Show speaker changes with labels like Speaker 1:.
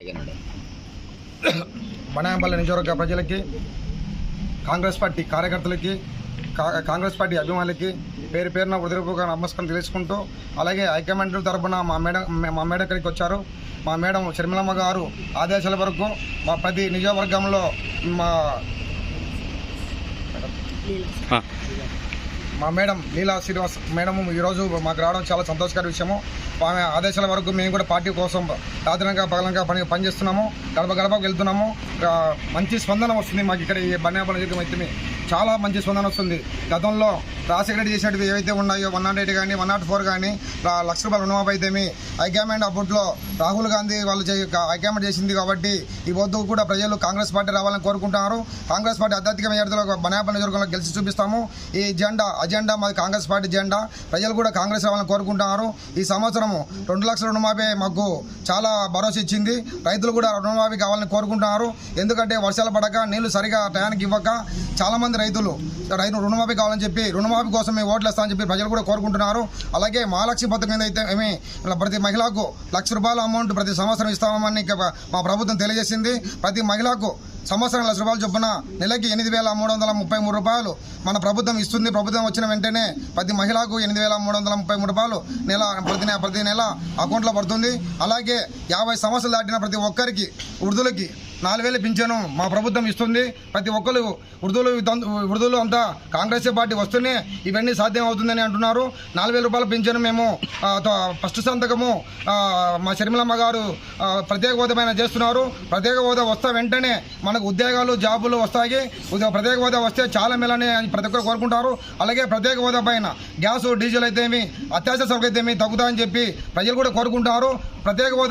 Speaker 1: జగనుడు
Speaker 2: బనాయంపల్లి నియోజకవర్గ ప్రజలకి కాంగ్రెస్ పార్టీ కార్యకర్తలకి కాంగ్రెస్ పార్టీ అభిమానులకి పేరు పేరున హృదయపూర్వక నమస్కారం తెలుసుకుంటూ అలాగే హైకమాండ్ తరపున మా మేడం మా మేడం ఇక్కడికి వచ్చారు? మా మేడం షర్మిలమ్మ గారు ఆదేశాల వరకు మా ప్రతి నియోజకవర్గంలో మా మా మేడం లీలా శ్రీనివాస్ మేడం ఈరోజు మాకు రావడం చాలా సంతోషకర విషయము. ఆమె ఆదేశాల వరకు మేము కూడా పార్టీ కోసం రాత్రినగా పగలంగా పని పనిచేస్తున్నాము. గడప గడపకు వెళ్తున్నాము. మంచి స్పందన వస్తుంది మాకు ఇక్కడ ఈ బండి అయితే. చాలా మంచి స్పందన వస్తుంది. గతంలో రాజశేఖర రెడ్డి చేసినట్టు ఏవైతే ఉన్నాయో వన్ నాట్ ఎయిట్ కానీ వన్ నాట్ ఫోర్ కానీ లక్ష రూపాయల రుణమాఫీ అయితేమి హైకమాండ్ అప్పట్లో రాహుల్ గాంధీ వాళ్ళు చే- హైకమాండ్ చేసింది కాబట్టి ఈ వద్దు కూడా ప్రజలు కాంగ్రెస్ పార్టీ రావాలని కోరుకుంటున్నారు. కాంగ్రెస్ పార్టీ అధ్యాత్మిక మెజార్టీలో బనాపల్లి నియోజకవర్గంలో గెలిచి చూపిస్తాము. ఈ జెండా అజెండా మాది కాంగ్రెస్ పార్టీ జెండా ప్రజలు కూడా కాంగ్రెస్ రావాలని కోరుకుంటున్నారు. ఈ సంవత్సరము రెండు లక్షల రుణమాఫీ మాకు చాలా భరోసా ఇచ్చింది. రైతులు కూడా రుణమాఫీ కావాలని కోరుకుంటున్నారు. ఎందుకంటే వర్షాలు పడక నీళ్ళు సరిగా టయానికి ఇవ్వక చాలామంది రైతులు రైతు రుణమాఫీ కావాలని చెప్పి రుణమాఫీ కోసం మేము ఓట్లు వేస్తామని చెప్పి ప్రజలు కూడా కోరుకుంటున్నారు. అలాగే మహాలక్ష్మి పథకం ఏదైతే అయితే ఏమి ప్రతి మహిళకు లక్ష రూపాయల అమౌంట్ ప్రతి సంవత్సరం ఇస్తామని మా ప్రభుత్వం తెలియజేసింది. ప్రతి మహిళకు సంవత్సరం లక్ష రూపాయలు చొప్పున నెలకి ఎనిమిది వేల మూడు వందల ముప్పై మూడు రూపాయలు మన ప్రభుత్వం ఇస్తుంది. ప్రభుత్వం వచ్చిన వెంటనే ప్రతి మహిళకు ఎనిమిది వేల మూడు వందల ముప్పై మూడు రూపాయలు నెల ప్రతి ప్రతి నెల అకౌంట్లో పడుతుంది. అలాగే యాభై సంవత్సరాలు దాటిన ప్రతి ఒక్కరికి వృద్ధులకి నాలుగు వేల పింఛను మా ప్రభుత్వం ఇస్తుంది. ప్రతి ఒక్కరు వృద్ధులు వృద్ధులు అంతా కాంగ్రెస్ పార్టీ వస్తూనే ఇవన్నీ సాధ్యం అవుతుందని అంటున్నారు. నాలుగు వేల రూపాయల పింఛను మేము ఫస్ట్ సంతకము మా షర్మిలమ్మ గారు ప్రత్యేక హోదా పైన చేస్తున్నారు. ప్రత్యేక హోదా వస్తే వెంటనే మనకు ఉద్యోగాలు జాబులు వస్తాయి. ప్రత్యేక హోదా వస్తే చాలా మేలని అని ప్రతి ఒక్కరు కోరుకుంటారు. అలాగే ప్రత్యేక హోదా పైన గ్యాస్ డీజిల్ అయితేమి అత్యావసర సరుకు అయితేమి తగ్గుతాయని చెప్పి ప్రజలు కూడా కోరుకుంటారు. ప్రత్యేక హోదా